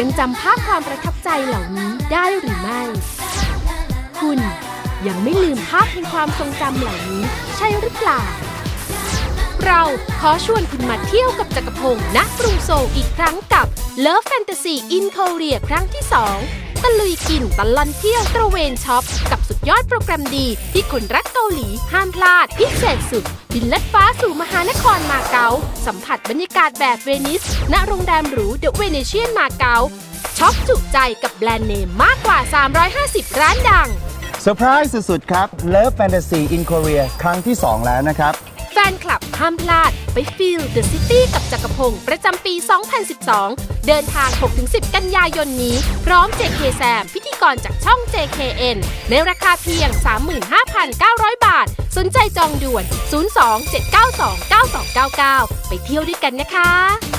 ยังจำภาพความประทับใจเหล่านี้ได้หรือไม่ คุณยังไม่ลืมภาพแห่งความทรงจำเหล่านี้ใช่หรือเปล่า เราขอชวนคุณมาเที่ยวกับจักรพงศ์ณกรุงโซลอีกครั้งกับ Love Fantasy in Korea ครั้งที่ 2 ตะลุยกินตลอนเที่ยวตระเวนช็อป กับสุดยอดโปรแกรมดีที่คนรักเกาหลีห้ามพลาด พิเศษสุด บินลัดฟ้าสู่มหานครมาาสัมผัสบรรยากาศแบบเวนิส ณ โรงแรมหรูเดอะเวเนเชียนมาเก๊าช็อปจุใจกับแบรนด์เนมมากกว่า 350 ร้านดังเซอร์ไพรส์สุดๆ ครับ Love Fantasy in Korea ครั้งที่ 2 แล้วนะครับ แฟนคลับห้ามพลาดไปฟิลเดอะซิตี้กับจักรพงศ์ประจำปี 2012 เดินทาง 6-10 กันยายนนี้ พร้อม JK แซมพิธี กรจากช่อง JKN ในราคาเพียง 35,900 บาท สนใจจองด่วน 02-792-9299 ไปเที่ยวด้วยกันนะคะ